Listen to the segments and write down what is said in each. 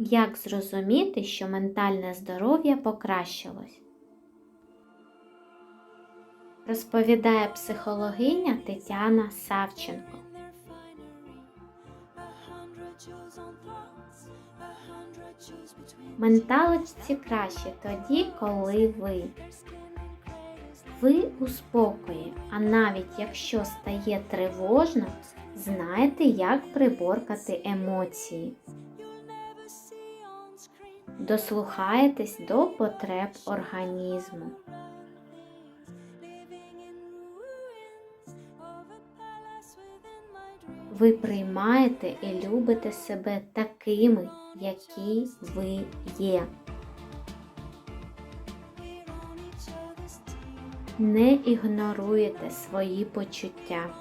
Як зрозуміти, що ментальне здоров'я покращилось? Розповідає психологиня Тетяна Савченко. Менталочці краще тоді, коли ви. Ви у спокої, а навіть якщо стає тривожно, знаєте, як приборкати емоції. Дослухаєтесь до потреб організму. Ви приймаєте і любите себе такими, які ви є. Не ігноруєте свої почуття.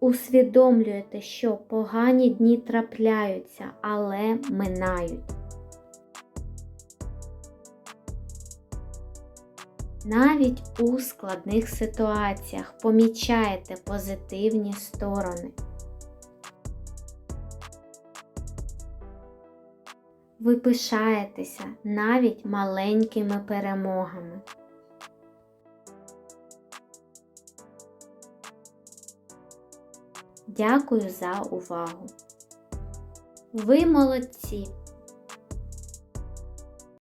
Усвідомлюєте, що погані дні трапляються, але минають. Навіть у складних ситуаціях помічаєте позитивні сторони. Ви пишаєтеся навіть маленькими перемогами. Дякую за увагу. Ви молодці!